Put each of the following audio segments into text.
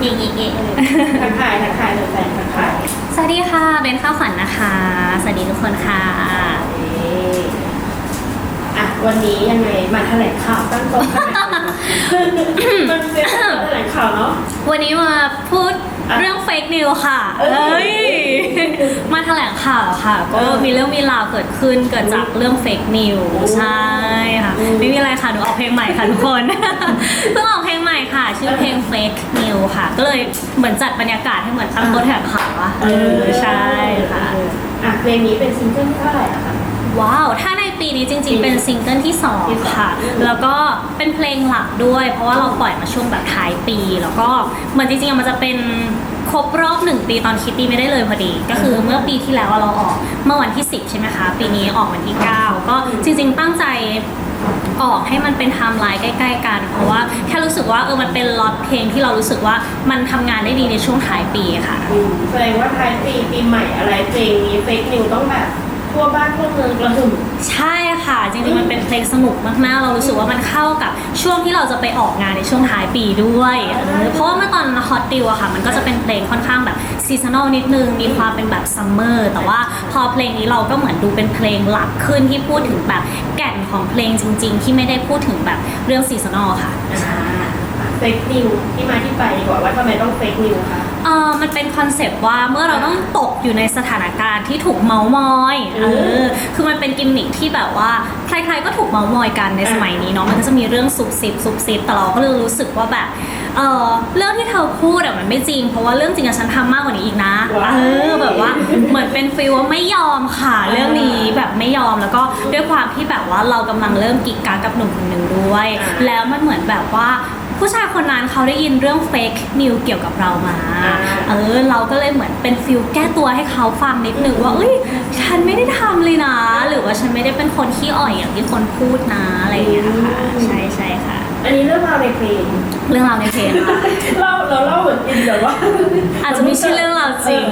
เย่เย่เย่ทักทายทักทายแฟนๆทักทายสวัสดีค่ะเบนข้าวฝันนะคะ สวัสดีทุกคนค่ะเอ๊ะอะ วันนี้ยังไงมาแถลงข่าวตั้งโต๊ะแถลงข่าวมันเป็นแถลงข่าวเนาะวันนี้มาพูดอะ เรื่องเฟกนิวค่ะเอ้ยเอ้ยมาแถลงข่าวค่ะ ก็เออมีเรื่องมีราวเกิดขึ้นเกิดจากเรื่องเฟกนิวโอ้ใช่ค่ะอืมไม่มีอะไรค่ะ หนูออกเพลงใหม่ค่ะทุกคนเพิ่งออกเพลงใหม่ค่ะ ชื่อเพลง Fake New ค่ะ ก็เลยเหมือนจัดบรรยากาศให้เหมือนตั้งโต๊ะแถลงข่าวอะเออใช่ค่ะ อะเพลงนี้เป็นซิงเกิลที่เท่าไหร่อะคะ ว้าว ถ้าใน ปีนี้จริง ๆ เป็นซิงเกิลที่สอง2ค่ะ แล้วก็เป็นเพลงหลักด้วย เพราะว่าเราปล่อยมาช่วงแบบท้ายปี แล้วก็เหมือนจริงๆมันจะเป็นครบรอบหนึ่งปีตอนคิดดีไม่ได้เลยพอดี ก็คือเมื่อปีที่แล้วเราออกเมื่อวันที่ 10 ใช่ไหมคะ ปีนี้ออกวันที่ 9 ก็จริง ๆ ตั้งใจออกให้มันเป็นไทม์ไลน์ใกล้ ๆ กัน เพราะว่าแค่รู้สึกว่าเออมันเป็นล็อตเพลงที่เรารู้สึกว่ามันทำงานได้ดีในช่วงท้ายปีค่ะแสดงว่าท้ายปีปีใหม่อะไรเพลงนี้เฟกนิวต้องแบบ ทั่วบ้านทั่วเมืองกระหึ่ม ใช่ค่ะ จริงๆ มันเป็นเพลงสนุกมากๆ เรารู้สึกว่ามันเข้ากับช่วงที่เราจะไปออกงานในช่วงท้ายปีด้วยเออเพราะว่าเมื่อตอนฮอตดิวอะค่ะ มันก็จะเป็นเพลงค่อนข้างแบบซีซันอลนิดนึง มีความเป็นแบบซัมเมอร์ แต่ว่าพอเพลงนี้เราก็เหมือนดูเป็นเพลงหลักขึ้นที่พูดถึงแบบแก่นของเพลงจริง ๆ ที่ไม่ได้พูดถึงแบบเรื่องซีซันอลค่ะ เฟกนิวที่มาที่ไปดีกว่าว่าทำไมต้องเฟกนิวคะ เออมันเป็นคอนเซปต์ว่าเมื่อเราต้องตกอยู่ในสถานการณ์ที่ถูกเมาส์มอยเออคือมันเป็นกิมมิคที่แบบว่าใครๆก็ถูกเมาส์มอยกันในสมัยนี้เนาะมันก็จะมีเรื่องซุบซิบซุบซิบแต่เราก็เลยรู้สึกว่าแบบเออเรื่องที่เธอพูดอะมันไม่จริง เพราะว่าเรื่องจริงอะฉันทำมากกว่านี้อีกนะว้ายเออแบบว่าเหมือนเป็นฟีลว่าไม่ยอมค่ะ เรื่องนี้แบบไม่ยอมแล้วก็ด้วยความที่แบบว่าเรากำลังเริ่มกิ๊กกักกับหนุ่มคนหนึ่งด้วยแล้วมันเหมือนแบบว่า ผู้ชายคนนั้นเขาได้ยินเรื่องเฟกนิวเกี่ยวกับเรามา เออเราก็เลยเหมือนเป็นฟิลแก้ตัวให้เขาฟังนิดนึงว่าเอ้ยฉันไม่ได้ทำเลยนะ หรือว่าฉันไม่ได้เป็นคนขี้อ่อยอย่างที่คนพูดนะอะไรอย่างเงี้ยค่ะใช่ใช่ค่ะ อันนี้เรื่องราวในเพลงเรื่องราวในเพลงค่ะเล่าเราเล่าเหมือนอินแบบว่าอาจจะไม่ใช่เรื่องราวจริง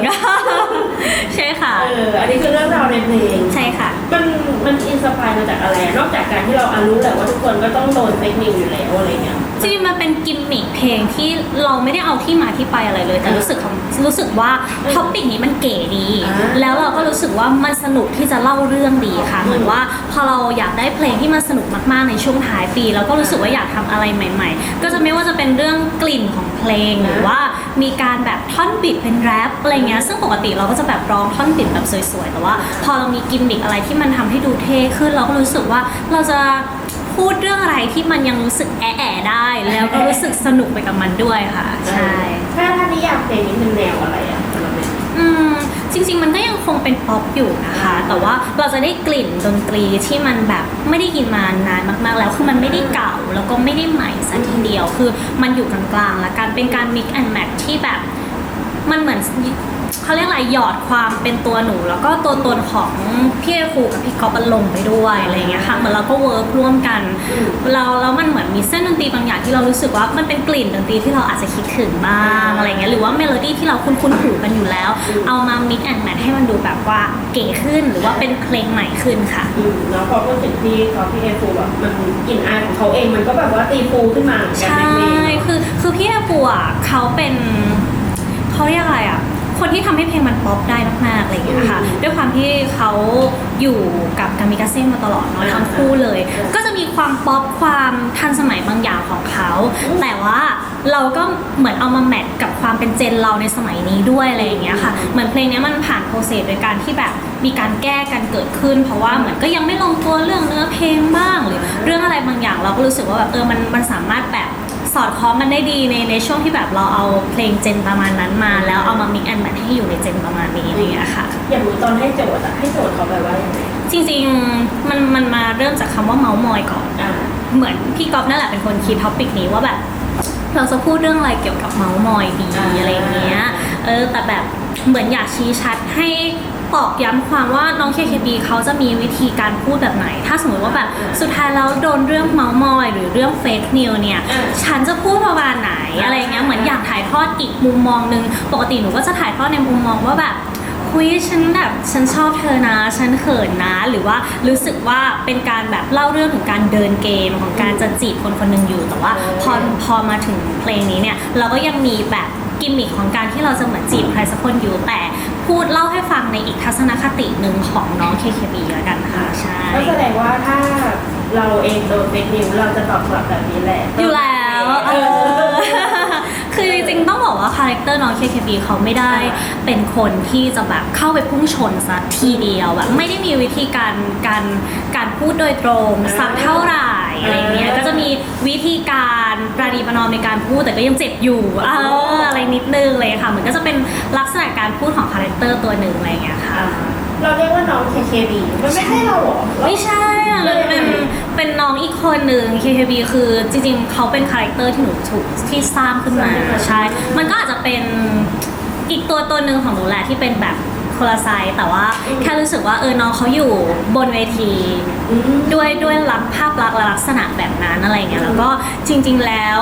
ใช่ค่ะเอออันนี้คือเรื่องราวในเพลงใช่ค่ะ มันมันอินสปายมาจากอะไรอะนอกจากการที่เราอารู้แหละว่าทุกคนก็ต้องโดนเฟกนิวอยู่แล้วอะไรเงี้ยจริงๆมันเป็นกิมมิคเพลงที่เราไม่ได้เอาที่มาที่ไปอะไรเลย แต่รู้สึกของรู้สึกว่าท็อปิกนี้มันเก๋ดีอ่าแล้วเราก็รู้สึกว่ามันสนุกที่จะเล่าเรื่องดีค่ะเหมือนว่าพอเราอยากได้เพลงที่มันสนุกมาก ๆ ในช่วงท้ายปีแล้วก็รู้สึกว่าอยากทำอะไรใหม่ ๆ ก็จะไม่ว่าจะเป็นเรื่องกลิ่นของเพลงหรือว่ามีการแบบท่อนบิดเป็นแรปอะไรเงี้ยซึ่งปกติเราก็จะแบบร้องท่อนบิดแบบสวยๆแต่ว่า พอเรามีกิมมิคอะไรที่มันทำให้ดูเท่ขึ้นเราก็รู้สึกว่าเราจะ พูดเรื่องอะไรที่มันยังรู้สึกแอะแอะได้ แล้วก็รู้สึกสนุกไปกับมันด้วยค่ะ ใช่ ถ้าถ้านิยามเพลงนี้เป็นแนวอะไรอะสำหรับเนี่ยอืมจริง ๆ มันก็ยังคงเป็นป๊อปอยู่นะคะ แต่ว่าเราจะได้กลิ่นดนตรีที่มันแบบไม่ได้ยินมานานมากๆ แล้วคือมันไม่ได้เก่าแล้วก็ไม่ได้ใหม่สัทีเดียวคือมันอยู่กลางๆ และการเป็นการ mix and match ที่แบบมันเหมือน เขาเรียกอะไรหยอดความเป็นตัวหนู แล้วก็ตัวตนของพี่เอฟูกับพี่ก๊อฟมันลงไปด้วยอะไรอย่างเงี้ยค่ะเหมือนเราก็เวิร์กร่วมกันอืมเราแล้วมันเหมือนมีเส้นดนตรีบางอย่างที่เรารู้สึกว่ามันเป็นกลิ่นดนตรีที่เราอาจจะคิดถึงบ้างอะไรเงี้ยหรือว่าเมโลดี้ที่เราคุ้นๆหูกันอยู่แล้ว เอามา mix and match ให้มันดูแบบว่าเก๋ขึ้นหรือว่าเป็นเพลงใหม่ขึ้นค่ะอืมแล้วพอพูดถึงพี่เขาพี่เอฟูแบบมันกลิ่นอายของเขาเองมันก็แบบว่าตีฟูขึ้นมาเหมือนกันใช่ในเพลงคือคือพี่อาปัวอะเขาเป็นเขาเรียกอะไรอะ คนที่ทำให้เพลงมันป๊อปได้มากๆอะไรอย่างเงี้ยค่ะด้วยความที่เขาอยู่กับกามิกาเซ่มาตลอดเนาะทั้งคู่เลย ก็จะมีความป๊อปความทันสมัยบางอย่างของเขา แต่ว่าเราก็เหมือนเอามาแมทกับความเป็นเจนเราในสมัยนี้ด้วยอะไรอย่างเงี้ยค่ะ เหมือนเพลงเนี้ยมันผ่านโปรเซสโดยการที่แบบมีการแก้กันเกิดขึ้น เพราะว่าเหมือนก็ยังไม่ลงตัวเรื่องเนื้อเพลงบ้างหรือเรื่องอะไรบางอย่างเราก็รู้สึกว่าแบบเออมันมันสามารถแบบ สอดคล้องกันได้ดีในในช่วงที่แบบเราเอาเพลงเจนประมาณนั้นมา แล้วเอามามิกแอนแมทให้อยู่ในเจนประมาณนี้อะไรอย่างเงี้ยค่ะ อย่างรู้ตอนให้โจทย์อะให้โจทย์เขาไปว่ายังไงจริงๆมันมันมาเริ่มจากคำว่าเมาส์มอยก่อน อ่าเหมือนพี่ก๊อฟนั่นแหละเป็นคนคิดท็อปิกนี้ว่าแบบ เราจะพูดเรื่องอะไรเกี่ยวกับเมาส์มอยดีอ่าอะไรอย่างเงี้ยเออแต่แบบเหมือนอยากชี้ชัดให้ ตอกย้ำความว่าน้องเคเคบีเขาจะมีวิธีการพูดแบบไหน ถ้าสมมติว่าแบบสุดท้ายแล้วโดนเรื่องเมาส์มอย หรือเรื่องเฟกนิวเนี่ยอ่าฉันจะพูดประมาณไหนอะไรเงี้ย เหมือนอยากถ่ายทอดอีกมุมมองหนึงปกติหนูก็จะถ่ายทอดในมุมมองว่าแบบคุยฉันแบบฉันชอบเธอนะ ฉันเขินนะ หรือว่ารู้สึกว่าเป็นการแบบเล่าเรื่องของการเดินเกมของการจะจีบคนคนหนึ่งอยู่ แต่ว่าพอพอมาถึงเพลงนี้เนี่ย เราก็ยังมีแบบกิมมิคของการที่เราจะเหมือนจีบใครสักคนอยู่แต่ พูดเล่าให้ฟังในอีกทัศนคติหนึ่งของน้อง KKB แล้วกันค่ะใช่ก็แสดงว่าถ้าเราเองโดนเฟกนิวเราจะตอบกลับแบบนี้แหละ อยู่แล้วเออคือจริงๆต้องบอกว่าคาแรคเตอร์น้อง KKB เขาไม่ได้เป็นคนที่จะแบบเข้าไปพุ่งชนสักทีเดียวแบบไม่ได้มีวิธีการการการพูดโดยตรงสักเท่าไหร่ อะไรเงี้ยก็จะมีวิธีการประนีประนอมในการพูดแต่ก็ยังเจ็บอยู่เอออะไรนิดนึงเลยค่ะเหมือนก็จะเป็นลักษณะการพูดของคาแรคเตอร์ตัวหนึ่งอะไรเงี้ยค่ะเราเรียกว่าน้อง KKB มันไม่ใช่เราเหรอ ไม่ใช่อะมันเป็นเป็นน้องอีกคนหนึ่ง KKB คือจริงๆ เขาเป็นคาแรคเตอร์ที่หนูถูกที่สร้างขึ้นมาใช่ มันก็อาจจะเป็นอีกตัวตัวหนึ่งของหนูแหละที่เป็นแบบ คนละไซส์แต่ว่าแค่รู้สึกว่าเออน้องเขาอยู่บนเวทีอืมด้วยด้วยลักษณ์ภาพลักษณ์และลักษณะแบบนั้นอะไรเงี้ยแล้วก็จริง ๆแล้ว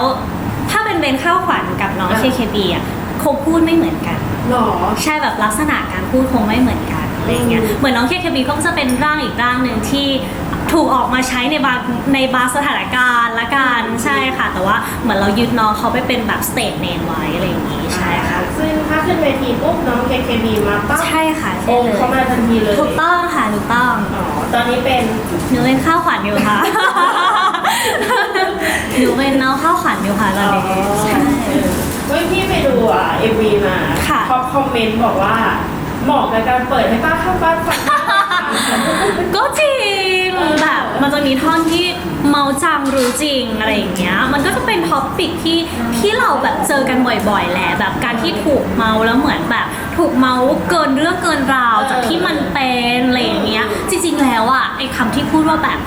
ถ้าเป็นเบนข้าวขวัญกับน้อง KKB อะคงพูดไม่เหมือนกัน หรอ ใช่แบบลักษณะการพูดคงไม่เหมือนกันอะไรเงี้ยอืมเหมือนน้องเคเคบีก็จะเป็นร่างอีกร่างหนึ่งที่ถูกออกมาใช้ในบางในบางสถานการณ์ละกันใช่ค่ะ แต่ว่าเหมือนเรายึดน้องเขาไปเป็นแบบสเตทเนมไว้อะไรอย่างงี้ ใช่ค่ะซึ่งถ้าขึ้นเวทีปุ๊บน้อง KKB มาปั๊บใช่ค่ะโอ้ใช่เลยเขามาทันทีเลยถูกต้องค่ะถูกต้องอ๋อตอนนี้เป็นหนูเป็นข้าวขวัญอยู่ค่ะ หนูเป็นน้องข้าวขวัญอยู่ค่ะตอนนี้ใช่ เฮ้ยพี่ไปดูอะ MV มาค่ะ เขาคอมเมนต์บอกว่าเหมาะกับการเปิดให้ป้าข้างบ้านฟังก็จริง แบบมันจะมีท่อนที่เมาจังรู้จริงอะไรอย่างเงี้ย มันก็จะเป็นท็อปปิกที่ที่เราแบบเจอกันบ่อยๆแหละแบบการที่ถูกเมาแล้วเหมือนแบบถูกเมาเกินเรื่องเกินราวจากที่มันเป็นอะไรอย่างเงี้ย จริงๆแล้วอะไอ้คำที่พูดว่าแบบ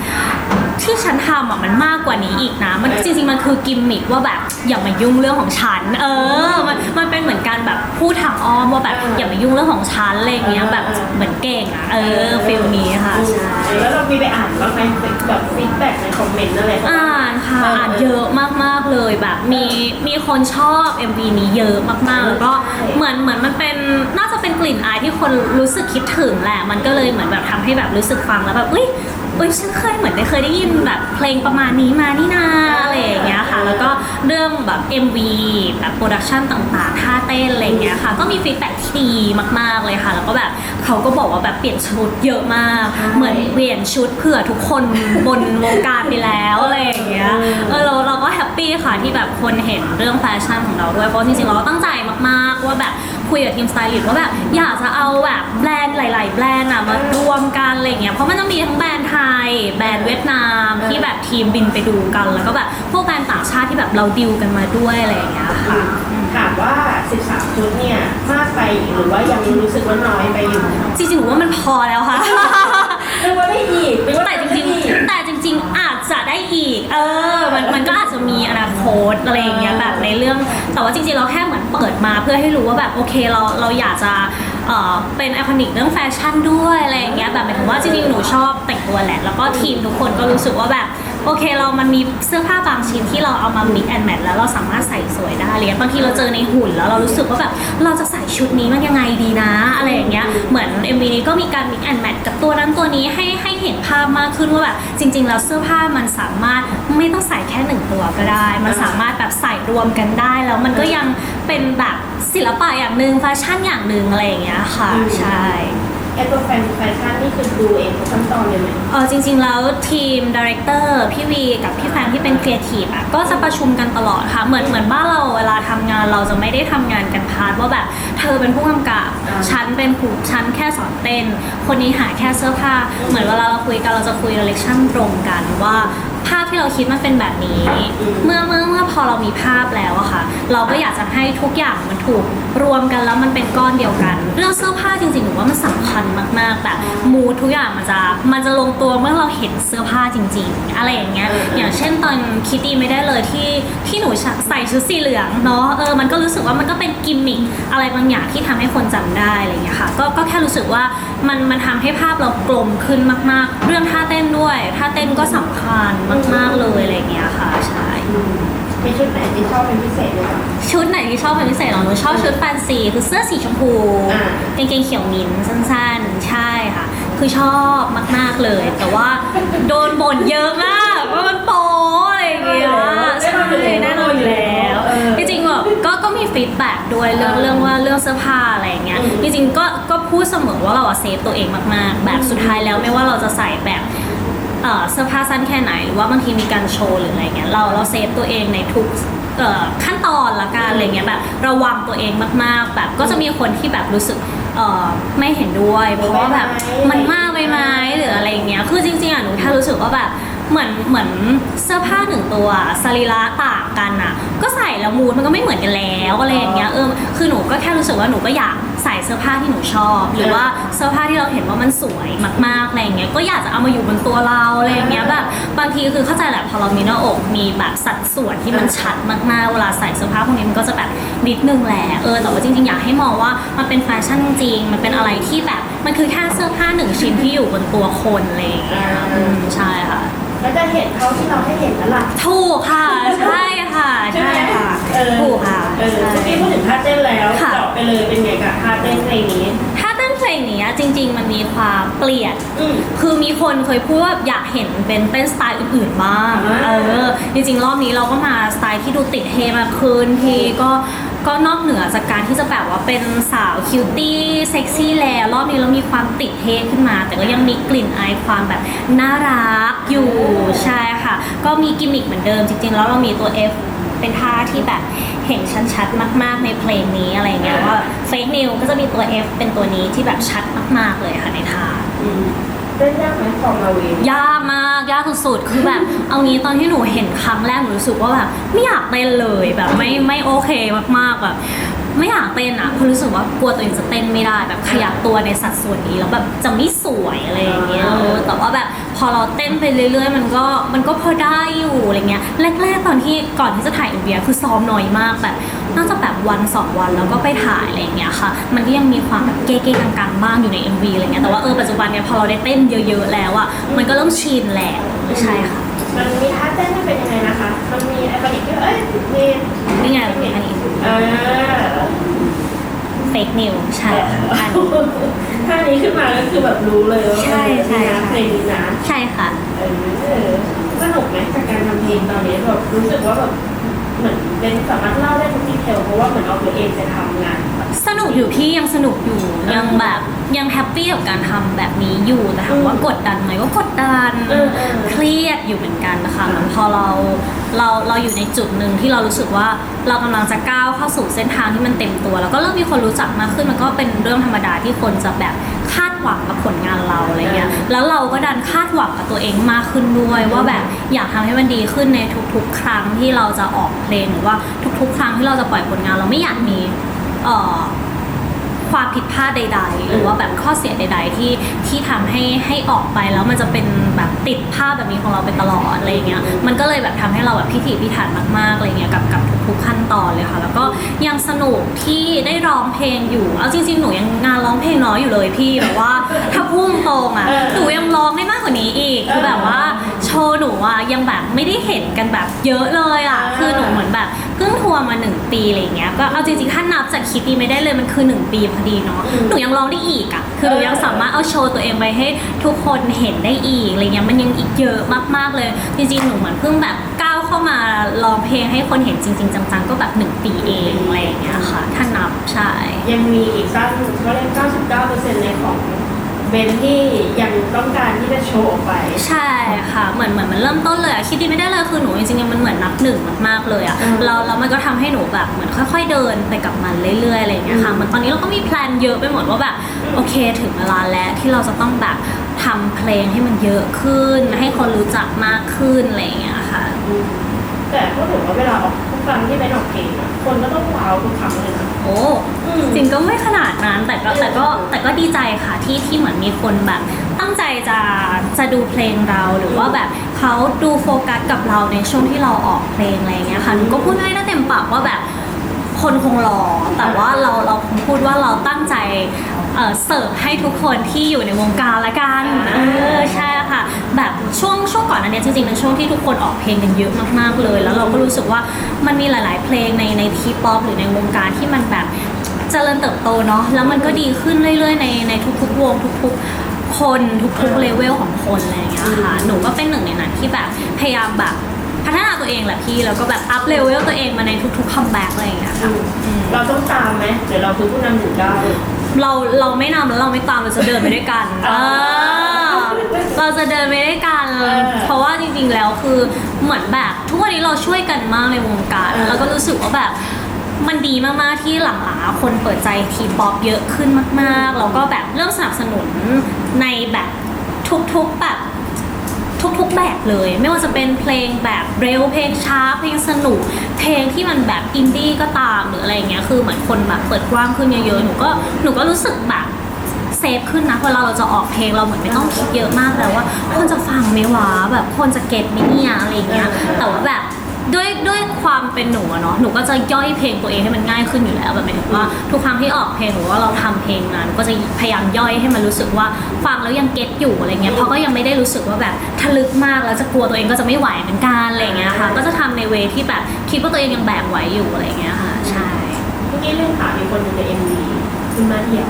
ที่ฉันทำอะมันมากกว่านี้อีกนะ มันจริงๆมันคือกิมมิคว่าแบบอย่ามายุ่งเรื่องของฉัน เออ มันมันเป็นเหมือนการแบบพูดทางอ้อมว่าแบบอย่ามายุ่งเรื่องของฉันอะไรอย่างเงี้ยแบบเหมือนเก่งอะเออฟิลนี้ค่ะใช่แล้วเรามีไปอ่านบ้างไหมแบบฟีดแบ็กในคอมเมนต์อะไรเขาบ้งอ่านค่ะอ่านเยอะมากๆเลยแบบมีมีคนชอบ MV นี้เยอะมากๆแล้วก็เหมือนเหมือนมันเป็นน่าจะเป็นกลิ่นอายที่คนรู้สึกคิดถึงแหละ มันก็เลยเหมือนแบบทำให้แบบรู้สึกฟังแล้วแบบอุ้ย อุ้ยฉันเคยเหมือนได้เคยได้ยินแบบเพลงประมาณนี้มานี่นาอะไรอย่างเงี้ยค่ะ แล้วก็เรื่องแบบ MV แบบโปรดักชันต่างๆท่าเต้นอะไรอย่างเงี้ยค่ะ ก็มีฟีดแบ็กที่ดีมากๆเลยค่ะ แล้วก็แบบเขาก็บอกว่าแบบเปลี่ยนชุดเยอะมาก เหมือนเปลี่ยนชุดเผื่อทุกคนบนวงการไปแล้วอะไรอย่างเงี้ย เออเราเราก็แฮปปี้ค่ะที่แบบคนเห็นเรื่องแฟชั่นของเราด้วยเพราะจริงๆเราก็ตั้งใจมากๆว่าแบบคุยกับทีมสไตลิสต์ว่าแบบอยากจะเอาแบบแบรนด์หลาย ๆ แบรนด์อะมารวมกันอะไรอย่างเงี้ยเพราะมันจะมีทั้งแบรนด์ไทย แบรนด์เวียดนามที่แบบทีมบินไปดูกัน แล้วก็แบบพวกแบรนด์ต่างชาติที่แบบเราดิวกันมาด้วยอะไรอย่างเงี้ยค่ะ ถามว่า 13 ชุดเนี่ยมากไปหรือว่ายังรู้สึกว่าน้อยไปอยู่จริงๆหนูว่ามันพอแล้วค่ะ หรือว่าได้อีกหรือว่าแต่จริงๆ แต่จ ริง ๆ อาจจะได้อีก เออ มันมันก็อาจจะมีอนาคตอะไรอย่างเงี้ยแบบในเรื่อง แต่ว่าจริงๆเราแค่เหมือนเปิดมาเพื่อให้รู้ว่าแบบโอเคเราเราอยากจะเอ่อเป็นไอคอนิกเรื่องแฟชั่นด้วยอะไรอย่างเงี้ยแบบหมายถึงว่าจริงๆหนูชอบแต่งตัวแหละ แล้วก็ทีมทุกคนก็รู้สึกว่าแบบ โอเคเรามันมีเสื้อผ้าบางชิ้นที่เราเอามา mix and match แล้วเราสามารถใส่สวยได้อะไรเลยบางทีเราเจอในหุ่นแล้วเรารู้สึกว่าแบบเราจะใส่ชุดนี้มันยังไงดีนะ อะไรอย่างเงี้ยเหมือน MV นี้ก็มีการ mix and match กับตัวนั้นตัวนี้ให้ให้เห็นภาพมากขึ้นว่าแบบจริง ๆ แล้วเสื้อผ้ามันสามารถไม่ต้องใส่แค่หนึ่งตัวก็ได้ มันสามารถแบบใส่รวมกันได้ แล้วมันก็ยังเป็นแบบศิลปะอย่างหนึ่งแฟชั่นอย่างหนึ่งอะไรอย่างเงี้ยค่ะใช่ ไอตัวแฟนแฟชั่นนี่คือดูเองทุกขั้นตอนเลยไหมเออจริง ๆ แล้วทีมดีเรคเตอร์พี่วีกับพี่แฟนที่เป็นครีเอทีฟอะก็จะประชุมกันตลอดค่ะ เหมือนเหมือนบ้านเราเวลาทำงานเราจะไม่ได้ทำงานกันพาร์ทว่าแบบ เธอเป็นผู้กำกับฉันเป็นผู้ฉันแค่สอนเต้น คนนี้หาแค่เสื้อผ้า เหมือนเวลาเราคุยกันเราจะคุยเรเลคชั่นตรงกันว่า ภาพที่เราคิดมันเป็นแบบนี้ เมื่อเมื่อเมื่อพอเรามีภาพแล้วอะค่ะ เราก็อยากจะให้ทุกอย่างมันถูกรวมกันแล้วมันเป็นก้อนเดียวกัน เรื่องเสื้อผ้าจริงๆหนูว่ามันสำคัญมากๆแบบมูดทุกอย่างมันจะมันจะลงตัวเมื่อเราเห็นเสื้อผ้าจริง ๆ อะไรอย่างเงี้ยอย่างเช่นตอนคิดดีไม่ได้เลยที่ที่หนูใส่ชุดสีเหลืองเนาะเออมันก็รู้สึกว่ามันก็เป็นกิมมิคอะไรบางอย่างที่ทำให้คนจำได้อะไรอย่างเงี้ยค่ะก็ก็แค่รู้สึกว่ามันมันทำให้ภาพเรากลมขึ้นมาก ๆ เรื่องท่าเต้นด้วยท่าเต้นก็สำคัญมาก ๆ เลยอะไรอย่างเงี้ยค่ะใช่มีชุดไหนที่ชอบเป็นพิเศษไหมคะ ชุดไหนที่ชอบเป็นพิเศษหรอหนูชอบชุดแฟนซีคือเสื้อสีชมพูอ่า กางเกงเขียวมิ้นท์สั้นๆ ใช่ค่ะ คือชอบมาก ๆ เลย แต่ว่าโดนบ่นเยอะมากว่ามันโป๊อะไรอย่างเงี้ยใช่แน่นอนอยู่แล้ว เออ จริงๆแบบก็ก็มีฟีดแบ็กด้วยเรื่องอ่าเรื่องว่าเรื่องเสื้อผ้าอะไรอย่างเงี้ยอืมจริงๆก็ก็พูดเสมอว่าเราอะเซฟตัวเองมากๆ แบบสุดท้ายแล้วไม่ว่าเราจะใส่แบบ เอ่อเสื้อผ้าสั้นแค่ไหน หรือว่าบางทีมีการโชว์หรืออะไรเงี้ยเราเราเซฟตัวเองในทุกเอ่อขั้นตอนละกันอะไรเงี้ยแบบระวังตัวเองมากๆ แบบก็จะมีคนที่แบบรู้สึกเอ่อไม่เห็นด้วย เพราะว่าแบบมันมากไปไหมหรืออะไรเงี้ยคือจริงๆอะหนูแค่รู้สึกว่าแบบเหมือนเหมือนเสื้อผ้าหนึ่งตัวสรีระต่าง กันอะ ก็ใส่แล้วมูดมันก็ไม่เหมือนกันแล้วอะไรอย่างเงี้ยเออคือหนูก็แค่รู้สึกว่าหนูก็อยากใส่เสื้อผ้าที่หนูชอบ หรือว่าเสื้อผ้าที่เราเห็นว่ามันสวยมากๆอะไรอย่างเงี้ยก็อยากจะเอามาอยู่บนตัวเราอะไรอย่างเงี้ยแบบบางทีคือเข้าใจแหละพอเรามีหน้าอกมีแบบสัดส่วนที่มันชัดมากๆเวลาใส่เสื้อผ้าพวกนี้มันก็จะแบบนิดนึงแหละเออแต่ว่าจริงๆอยากให้มองว่ามันเป็นแฟชั่นจริง มันเป็นอะไรที่แบบมันคือแค่เสื้อผ้าหนึ่งชิ้นที่อยู่บนตัวคนอะไรอย่างเงี้ยอืมใช่ค่ะก็จะเห็นเท่าที่เราให้เห็นแล้วล่ะถูกค่ะ ใช่ ค่ะใช่ค่ะเออถูกค่ะเออใช่เมื่อกี้พูดถึงท่าเต้นแล้วค่ะเจาะไปเลยเป็นไงกับท่าเต้นเพลงนี้ถ้าเต้นเพลงนี้จริง ๆ มันมีความเปลี่ยนอืมคือมีคนเคยพูดว่าอยากเห็นเป็นเต้นสไตล์อื่นๆบ้างอ่าเออจริงๆรอบนี้เราก็มาสไตล์ที่ดูติดเทมากขึ้นที่ก็ ก็นอกเหนือจากการที่จะแบบว่าเป็นสาวคิวตี้เซ็กซี่แล้วรอบนี้เรามีความติดเทขึ้นมา แต่ก็ยังมีกลิ่นอายความแบบน่ารักอยู่ใช่ค่ะ ก็มีกิมมิคเหมือนเดิมจริงๆ แล้วเรามีตัว F เป็นท่าที่แบบเห็นชัดๆมาก ๆในเพลงนี้อะไรเงี้ยว่าเฟกนิวก็จะมีตัว F เป็นตัวนี้ที่แบบชัดมากๆเลยค่ะในท่าอื เต้นยากไหมของเราเองยากมากยากสุดๆคือแบบ เอางี้ตอนที่หนูเห็นครั้งแรกหนูรู้สึกว่าแบบไม่อยากเต้นเลยแบบไม่ไม่โอเคมากๆแบบไม่อยากเต้นอะเพราะรู้สึกว่ากลัวตัวเองจะเต้นไม่ได้แบบขยับตัวในสัดส่วนนี้แล้วแบบจะไม่สวยอะไรอย่างเงี้ยเออแต่ว่าแบบ พอเราเต้นไปเรื่อยๆ มันก็มันก็พอได้อยู่อะไรเงี้ยแรกๆตอนที่ก่อนที่จะถ่ายเอ็มวีคือซ้อมน้อยมากแบบน่าจะแบบวันสองวันแล้วก็ไปถ่ายอะไรอย่างเงี้ยค่ะ มันก็ยังมีความแบบเก๊ๆกังๆบ้างอยู่ใน MV อะไรเงี้ยแต่ว่าเออปัจจุบันเนี่ยพอเราได้เต้นเยอะๆแล้วอะมันก็เริ่มชินแล้วใช่ค่ะมันมีท่าเต้นที่เป็นยังไงนะคะ มันมีไอคอนิกที่เอ้ยมีนี่ไงอันนี้เออเฟกนิวใช่ค่ะอันนี้ท่านี้ขึ้นมาก็คือแบบรู้เลยว่าใช่ใช่เออค่ะเพลงนี้นะใช่ค่ะเออสนุกไหมกับการทำเพลงตอนนี้แบบรู้สึกว่าแบบเหมือนเป็นสามารถเล่าได้ทุกดีเทลเพราะว่าเหมือนเอาตัวเองจะทำงานแบบ สนุกอยู่พี่ยังสนุกอยู่ยังแบบยังแฮปปี้กับการทำแบบนี้อยู่แต่ถามว่ากดดันไหมก็กดดันเออเออ เครียดอยู่เหมือนกันนะคะเหมือนพอเราเราเราอยู่ในจุดหนึ่งที่เรารู้สึกว่าเรากำลังจะก้าวเข้าสู่เส้นทางที่มันเต็มตัว แล้วก็เริ่มมีคนรู้จักมากขึ้นมันก็เป็นเรื่องธรรมดาที่คนจะแบบคาดหวังกับผลงานเราอะไรเงี้ยแล้วเราก็ดันคาดหวังกับตัวเองมากขึ้นด้วย ว่าแบบอยากทำให้มันดีขึ้นในทุก ๆ ครั้งที่เราจะออกเพลงหรือว่าทุก ๆ ครั้งที่เราจะปล่อยผลงานเราไม่อยากมี เอ่อความผิดพลาดใด ๆ หรือว่าแบบข้อเสียใด ๆ ที่ที่ทำให้ให้ออกไปแล้วมันจะเป็นแบบติดภาพแบบนี้ของเราไปตลอดอะไรอย่างเงี้ยมันก็เลยแบบทำให้เราแบบพิถีพิถันมากๆอะไรเงี้ยกับกับทุกๆขั้นตอนเลยค่ะ แล้วก็ยังสนุกที่ได้ร้องเพลงอยู่เอาจริงๆหนูยังงานร้องเพลงน้อยอยู่เลยพี่แบบว่าถ้าพุ่งตรงอะเออหนูยังร้องได้มากกว่านี้อีกคือแบบว่า โชว์หนูอะยังแบบไม่ได้เห็นกันแบบเยอะเลยอะคือหนูเหมือนแบบ เพิ่งทัวร์มาหนึ่งปีอะไรอย่างเงี้ยก็เอาจริงๆถ้านับจากคิดดีไม่ได้เลยมันคือหนึ่งปีพอดีเนาะอืมหนูยังร้องได้อีกอะคือหนูยังสามารถเอาโชว์ตัวเองไปให้ทุกคนเห็นได้อีกอะไรเงี้ยมันยังอีกเยอะมากๆเลย จริงๆหนูเหมือนเพิ่งแบบก้าวเข้ามาร้องเพลงให้คนเห็นจริง ๆ จังๆ ก็แบบหนึ่งปีเองอะไรอย่างเงี้ยค่ะถ้านับใช่ยังมีอีกตั้งก็เรียก99%ในของ เบนที่ยังต้องการที่จะโชว์ออกไป ใช่ค่ะเหมือนเหมือนมันเริ่มต้นเลยอะคิดดีไม่ได้เลยคือหนูจริงๆมันเหมือนนับหนึ่งมากๆเลยอะอืมแล้วแล้วมันก็ทำให้หนูแบบเหมือนค่อย ๆ เดินไปกับมันเรื่อยๆอะไรอย่างเงี้ยค่ะอืม เหมือนตอนนี้เราก็มีแพลนเยอะไปหมดว่าแบบโอเคถึงเวลาแล้วที่เราจะต้องแบบทำเพลงให้มันเยอะขึ้น ให้คนรู้จักมากขึ้นอะไรอย่างเงี้ยค่ะอืมแต่ก็ถือว่าเวลาออกทุกครั้งที่เป็นออกเพลงอะคนก็ต้องว้าวทุกครั้งเลยนะ โอ้อืมจริงก็ไม่ขนาดนั้นแต่ก็แต่ก็แต่ก็ดีใจค่ะที่ที่เหมือนมีคนแบบ ตั้งใจจะจะดูเพลงเราหรือว่าแบบเขาดูโฟกัสกับเราในช่วงที่เราออกเพลงอะไรอย่างเงี้ยค่ะหนูก็พูดได้ได้เต็มปากว่าแบบคนคงรอแต่ว่าเราเราคงพูดว่าเราตั้งใจ เอ่อเสิร์ฟให้ทุกคนที่อยู่ในวงการละกันเออใช่ค่ะ แบบช่วงช่วงก่อนอันเนี้ยจริงๆเป็นช่วงที่ทุกคนออกเพลงกันเยอะมากๆเลย แล้วเราก็รู้สึกว่ามันมีหลาย ๆ เพลงในในทีป๊อปหรือในวงการที่มันแบบเจริญเติบโตเนาะแล้วมันก็ดีขึ้นเรื่อยๆ ในในทุกๆวงทุกๆ คนทุกๆเลเวลของคนอะไรอย่างเงี้ยค่ะ หนูก็เป็นหนึ่งในนั้นที่แบบพยายามแบบพัฒนาตัวเองแหละพี่แล้วก็แบบอัพเลเวลตัวเองมาในทุกๆคัมแบ็กอะไรอย่างเงี้ยค่ะอืมเราต้องตามไหมเดี๋ยวเราคือผู้นำหมู่ได้ เราเราไม่นำแล้วเราไม่ตามเราจะเดินไปด้วยกันอ่าเออเราจะเดินไปด้วยกันเออเพราะว่าจริงๆแล้วคือเหมือนแบบ ทุกวันนี้เราช่วยกันมากในวงการเออแล้วก็รู้สึกว่าแบบมันดีมากๆที่หลังๆคนเปิดใจทีป๊อปเยอะขึ้นมากๆ แล้วก็แบบเริ่มสนับสนุนในแบบทุกๆแบบ ทุกๆแบบเลย ไม่ว่าจะเป็นเพลงแบบเร็วเพลงช้าเพลงสนุก เพลงที่มันแบบอินดี้ก็ตามหรืออะไรเงี้ยคือเหมือนคนแบบเปิดกว้างขึ้นเยอะๆหนูก็หนูก็รู้สึกแบบเซฟขึ้นนะเวลาเราจะออกเพลงเราเหมือนไม่ต้องคิดเยอะมากแล้วว่าคนจะฟังไหมวะแบบคนจะเก็ตไหมเนี่ยอะไรเงี้ยแต่ว่าแบบ ด้วยด้วยความเป็นหนูอะเนาะหนูก็จะย่อยเพลงตัวเองให้มันง่ายขึ้นอยู่แล้วแบบหมายถึงว่าทุกครั้งที่ออกเพลงหรือว่าเราทำเพลงมาหนูก็จะพยายามย่อยให้มันรู้สึกว่าฟังแล้วยังเก็ตอยู่อะไรเงี้ยเพราะก็ยังไม่ได้รู้สึกว่าแบบทะลึกมากแล้วจะกลัวตัวเองก็จะไม่ไหวเหมือนกันอะไรเงี้ยค่ะก็จะทำในเวที่แบบคิดว่าตัวเองยังแบกไหวอยู่อะไรเงี้ยค่ะใช่เมื่อกี้เรื่องถามมีคนหนึงในเอ็มวีคุณมาเดี่ยว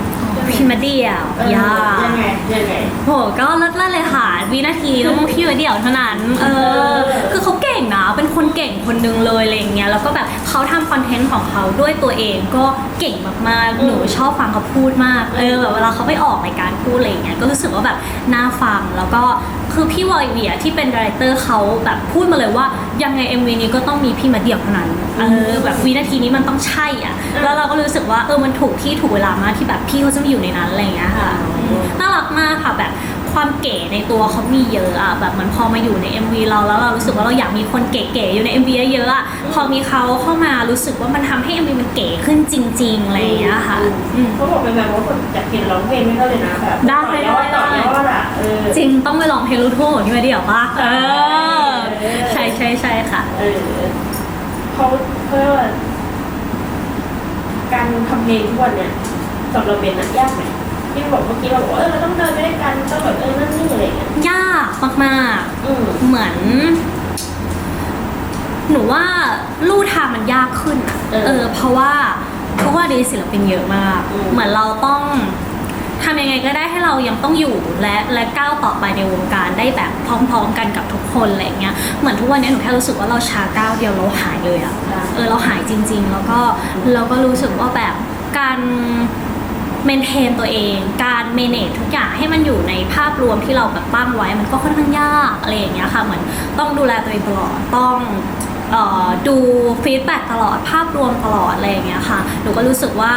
พี่มาเดียวเออยายังไงยังไงโหก็เลิศเลิศเลยค่ะวินาทีต้องพี่มาเดียวเท่านั้นเออคือเขาเก่งนะ เป็นคนเก่งคนนึงเลยอะไรเงี้ย แล้วก็แบบเขาทำคอนเทนต์ของเขาด้วยตัวเองก็เก่งมากๆ หนูชอบฟังเขาพูดมาก เออแบบเวลาเขาไปออกรายการพูดอะไรเงี้ย ก็รู้สึกว่าแบบน่าฟัง แล้วก็คือพี่วอยเวียที่เป็นดีเรคเตอร์เขาแบบพูดมาเลยว่ายังไง MV นี้ก็ต้องมีพี่มาเดียวเท่านั้น เออแบบวินาทีนี้มันต้องใช่อะ แล้วเราก็รู้สึกว่าเออมันถูกที่ถูกเวลามากที่แบบพี่เขาจะมาอยู่ในนั้นอะไรเงี้ยค่ะ น่ารักมากค่ะแบบ ความเก๋ในตัวเขามีเยอะอะแบบมันพอมาอยู่ใน MV เราแล้วเรารู้สึกว่าเราอยากมีคนเก๋ๆอยู่ใน MV เยอะๆอะพอมีเขาเข้ามารู้สึกว่ามันทำให้ MV มันเก๋ขึ้นจริงๆอะไรอย่างเงี้ยค่ะอืมเขาบอกเป็นแบบว่าคนอยากเห็นร้องเพลงไม่ได้เลยนะแบบได้ต่อยอดได้ต่อยอดอะเออจริงต้องไปลองเพลงลูกทุ่งของพี่มาเดียวปะเออใช่ใช่ใช่ค่ะเออเขาเขาเรียกว่าการทำเพลงทุกวันเนี่ยสำหรับเบนนะยากไหม ที่บอกเมื่อกี้เราบอกว่าเออเราต้องเดินไปด้วยกันต้องแบบเออนั่นนี่อะไรอย่างเงี้ยยากมากอืมๆ เหมือน หนูว่าลู่ทางมันยากขึ้นอะเออเออ เพราะว่าทุกวันนี้ศิลปินเยอะมาก อืม เหมือนเราต้องทำยังไงก็ได้ให้เรายังต้องอยู่และและก้าวต่อไปในวงการได้แบบพร้อม ๆ กันกับทุกคนอะไรเงี้ยเหมือนทุกวันนี้หนูแค่รู้สึกว่าเราช้าก้าวเดียวเราหายเลยอะ เออเราหายจริง ๆ แล้วก็เราก็รู้สึกว่าแบบการ เมนเทนตัวเอง การเมเนจทุกอย่างให้มันอยู่ในภาพรวมที่เราแบบตั้งไว้มันก็ค่อนข้างยากอะไรอย่างเงี้ยค่ะเหมือนต้องดูแลตัวเองตลอดต้องเอ่อดูฟีดแบ็ตลอดภาพรวมตลอดอะไรอย่างเงี้ยค่ะหนูก็รู้สึกว่า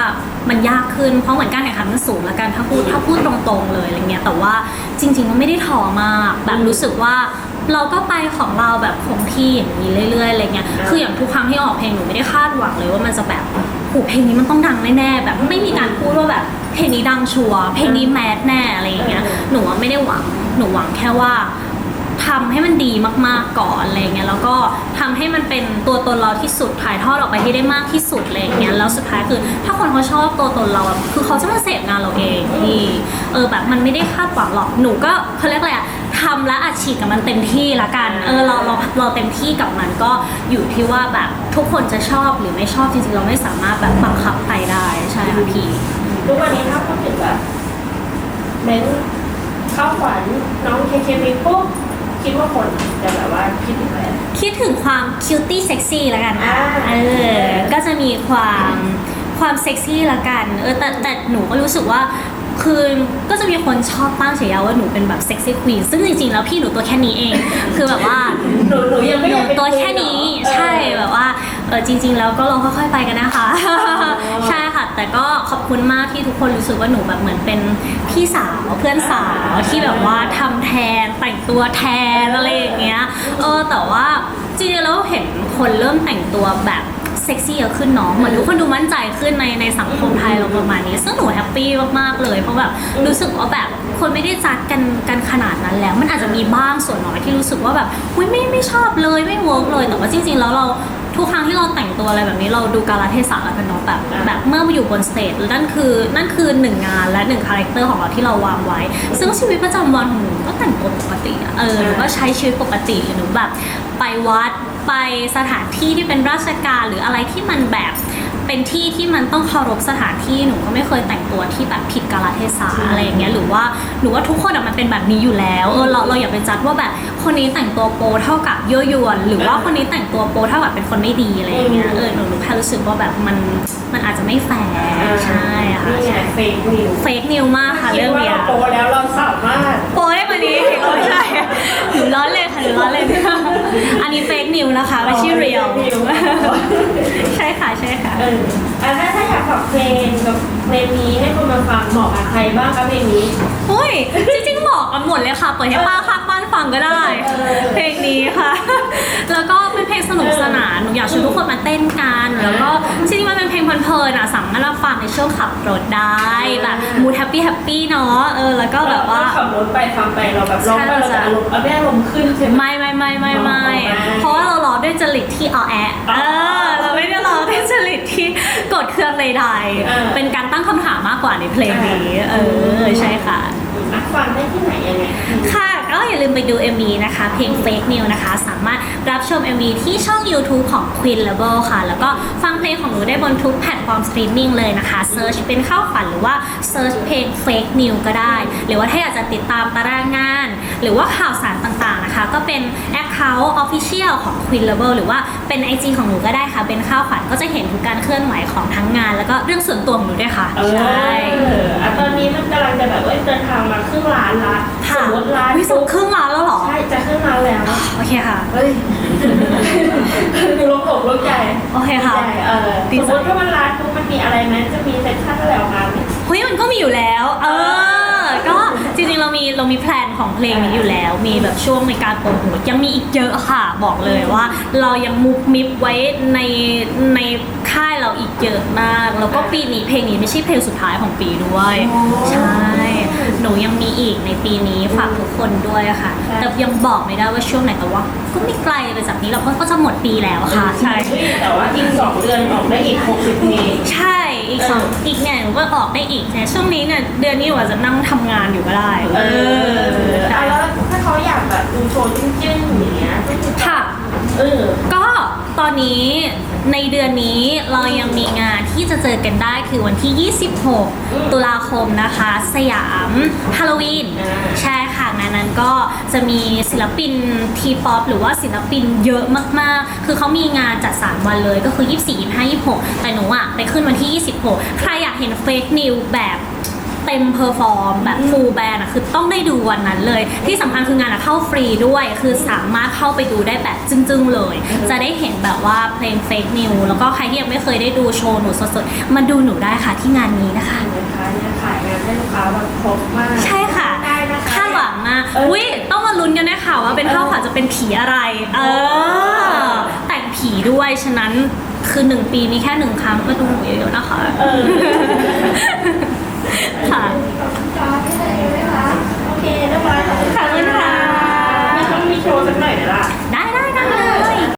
มันยากขึ้นเพราะเหมือนการแข่งขันมันสูงแล้วกันถ้าพูดถ้าพูดตรงๆเลยอะไรเงี้ยแต่ว่าจริงๆมันไม่ได้ท้อมากแบบรู้สึกว่าเราก็ไปของเราแบบคงที่อย่างนี้เรื่อยๆอะไรเงี้ยคืออย่างทุกครั้งที่ออกเพลงหนูไม่ได้คาดหวังเลยว่ามันจะแบบ โหเพลงนี้มันต้องดังแน่ๆแบบไม่มีการพูดว่าแบบเพลงนี้ดังชัวร์เพลงนี้แมสแน่อะไรอย่างเงี้ยหนูว่าไม่ได้หวังหนูหวังแค่ว่าทำให้มันดีมากๆก่อนอะไรเงี้ยแล้วก็ทำให้มันเป็นตัวตนเราที่สุดถ่ายทอดออกไปให้ได้มากที่สุดอะไรเงี้ยแล้วสุดท้ายคือถ้าคนเขาชอบตัวตนเราอะคือเขาจะมาเสพงานเราเองที่เออแบบมันไม่ได้คาดหวังหรอกหนูก็เขาเรียกอะไรอะ ทำและอัดฉีดกับมันเต็มที่ละกัน เออเราเราเราเต็มที่กับมันก็อยู่ที่ว่าแบบทุกคนจะชอบหรือไม่ชอบจริงๆเราไม่สามารถแบบบังคับใครได้ใช่ค่ะพี่ ทุกวันนี้ถ้าพูดถึงแบบเบนเข้าฝันน้องเคเคมีปุ๊บคิดว่าคนจะแบบว่าคิดถึงอะไร คิดถึงความคิวตี้เซ็กซี่ละกันค่ะอ่า เออ ก็จะมีความความเซ็กซี่ละกัน เออแต่แต่หนูก็รู้สึกว่า คือก็จะมีคนชอบตั้งฉายาว่าหนูเป็นแบบเซ็กซี่ควีนซึ่งจริงๆ แล้วพี่หนูตัวแค่นี้เอง คือแบบว่าหนูหนูยังไม่หอนูยากเป็นตัวแค่นี้เออใช่แบบว่าเออจริง ๆ แล้วก็ลองค่อยๆไปกันนะคะใช่ค่ะ แต่ก็ขอบคุณมากที่ทุกคนรู้สึกว่าหนูแบบเหมือนเป็นพี่สาวเพื่อนสาวที่แบบว่าทำแทนแต่งตัวแทนอะไรอย่างเงี้ยเออแต่ว่าจริงๆแล้วเห็นคนเริ่มแต่งตัวแบบ เซ็กซี่เยอะขึ้นเนาะเหมือนทุกคนดูมั่นใจขึ้นในในสังคมไทยเราประมาณนี้ ซึ่งหนูแฮปปี้มากๆเลย เพราะแบบรู้สึกว่าแบบคนไม่ได้จัดกันกันขนาดนั้นแล้ว มันอาจจะมีบ้างส่วนน้อยที่รู้สึกว่าแบบอุ้ยไม่ไม่ชอบเลยไม่เวิร์กเลยแต่ว่าจริง ๆ แล้วเราทุกครั้งที่เราแต่งตัวอะไรแบบนี้เราดูกาลเทศะแล้วกันเนาะแบบแบบเมื่อมาอยู่บนสเตจนั่นคือนั่นคือหนึ่งงานและหนึ่งคาแรคเตอร์ของเราที่เราวางไว้ ซึ่งชีวิตประจำวันของหนูก็แต่งตัวปกติเออหนูก็ใช้ชีวิตปกติหนูแบบไปวัด ไปสถานที่ที่เป็นราชการหรืออะไรที่มันแบบเป็นที่ที่มันต้องเคารพสถานที่หนูก็ไม่เคยแต่งตัวที่แบบผิดกาลเทศะอะไรอย่างเงี้ยหรือว่าหนูว่าทุกคนอะมันเป็นแบบนี้อยู่แล้วเออเราเราอย่าไปจัดว่าแบบคนนี้แต่งตัวโปเท่ากับยั่วยวน หรือว่าคนนี้แต่งตัวโปเท่ากับเป็นคนไม่ดีอะไรอย่างเงี้ยเออหนูหนูแค่รู้สึกว่าแบบมันมันอาจจะไม่แฟร์ใช่ค่ะนี่ไงเฟกนิวเฟกนิวมากค่ะเรื่องเนี้ยคิดว่าเราโตแล้วเราสามารถโปได้กว่านี้โอ้ใช่หนูล้อเล่นค่ะหนูล้อเล่นอันนี้เฟกนิวนะคะไม่ใช่เรียล fake news ใช่ค่ะใช่ค่ะเอออะถ้าถ้าอยากฝากเพลงกับเพลงนี้ให้คน มาฟังเหมาะกับใครบ้างคะเพลงนี้โอ้ยจริงๆบอกกันหมดเลยค่ะเปิดให้ป้าข้างบ้านฟังก็ได้ เออ เพลงนี้ค่ะ แล้วก็เป็นเพลงสนุกสนานหนูอยากชวนทุกคนมาเต้นกัน แล้วก็จริงๆมันเป็นเพลงเพลินๆอะสามารถรับฟังในช่วงขับรถได้แบบมูดแฮปปี้แฮปปี้เนาะเออแล้วก็แบบว่า เรขับรถไปฟังไปเราแบบร้องไปเราจะอารมณ์เอาไม่อารมณ์ขึ้นใช่ไหม ไม่ไม่ไม่ไม่ไม่อ๋อไม่ เพราะว่าเราร้อง ด้วยจริตที่เอาแอะเออเราไม่ได้ร้องด้วยจริตที่กดเครื่องใดเออๆเป็นการตั้งคำถามมากกว่าในเพลงนี้ เออใช่ค่ะอะ ฟังได้ที่ไหนยังไงค่ะก็อย่าลืมไปดู MV นะคะ เพลง Fake New นะคะ สามารถรับชม MV ที่ช่อง YouTube ของ Queen Level ค่ะ แล้วก็ฟังเพลงของหนูได้บนทุกแพลตฟอร์มสตรีมมิ่งเลยนะคะเซิร์ชเป็นข้าวฝันหรือว่าเซิร์ชเพลง Fake New ก็ได้ หรือว่าถ้าอยากจะติดตามตารางงาน หรือว่าข่าวสารต่างๆนะคะ ก็เป็น Account Official ของ Queen Level หรือว่าเป็น IG ของหนูก็ได้ค่ะ เป็นข้าวฝันก็จะเห็นทุกการเคลื่อนไหวของทั้งงาน แล้วก็เรื่องส่วนตัวของหนูด้วยค่ะเออใช่อะตอนนี้มันกำลังจะแบบว่าเดินทางมาครึ่งล้านละสค่ะ มมติล้านวิสุปุ๊บครึ่งล้านแล้วเหรอ ใช่จะครึ่งล้านแล้วโอเคค่ะ เฮ้ยดูลงอกลงใจโอเคค่ะ ใจเออดีสมใจมติถ้ามันล้านปุ๊บมันมีอะไรไหมจะมีเซ็นชั่นแล้วกันเฮ้ยมันก็มีอยู่แล้ว เออ ก็จริงๆเรามีเรามีแพลนของเพลงนี้อยู่แล้ว มีแบบช่วงในการโปรโมทยังมีอีกเยอะค่ะบอกเลยว่า เรายังมุกมิบไว้ในในค่ายเราอีกเยอะมาก แล้วก็ปีนี้เพลงนี้ไม่ใช่เพลงสุดท้ายของปีด้วยอ๋อใช่ หนูยังมีอีกในปีนี้ฝากทุกคนด้วยค่ะใช่แต่ยังบอกไม่ได้ว่าช่วงไหนแต่ว่าก็ไม่ไกลไปจากนี้เราก็จะหมดปีแล้วค่ะ ใช่เฮ้ยแต่ว่าอีกสองเดือนออกได้อีก60เพลงใช่ อีกสองอีกเนี่ยหนูก็ออกได้อีกเนี่ยช่วงนี้เนี่ยเดือนนี้หนูอาจจะนั่งทำงานอยู่ก็ได้ เออใช่แล้วถ้าเขาอยากแบบดูโชว์จึ้งๆอย่างเงี้ยก็คือค่ะ เออ ก็ตอนนี้ในเดือนนี้เรายังมีงานที่จะเจอกันได้คือวันที่อืม26 ตุลาคมนะคะ สยามฮาโลวีนอ่าใช่ ค่ะงานนั้นก็จะมีศิลปินทีป๊อปหรือว่าศิลปินเยอะมากๆ คือเขามีงานจัด 3 วันเลยก็คือ 24 25 26 แต่หนูอะไปขึ้นวันที่ 26 ใครอยากเห็นเฟกนิวแบบเต็มเพอร์ฟอร์มแบบฟูลแบนอะคือต้องได้ดูวันนั้นเลย ที่สำคัญคืองานอะเข้าฟรีด้วย คือสามารถเข้าไปดูได้แบบจึ้งๆเลย จะได้เห็นแบบว่าเพลงเฟกนิวแล้วก็ใครที่ยังไม่เคยได้ดูโชว์หนูสดๆมาดูหนูได้ค่ะที่งานนี้นะคะ นะคะเนี่ยขายงานให้ลูกค้าแบบครบมาก ใช่ค่ะ มากเอออุ๊อุ้ยต้องมาลุ้นกันด้วยค่ะว่าเป็นเออข้าวขาจะเป็นผีอะไร เออ แต่งผีด้วยฉะนั้นคือหนึ่งปีมีแค่หนึ่งครั้งก็ดูหนูเยอะๆนะคะเออค่ะจ้าที่ไหนไหมคะโอเคเรียบร้อยขอบคุณขอบคุณค่ะมีต้องมีโชว์สักหน่อยไหมล่ะได้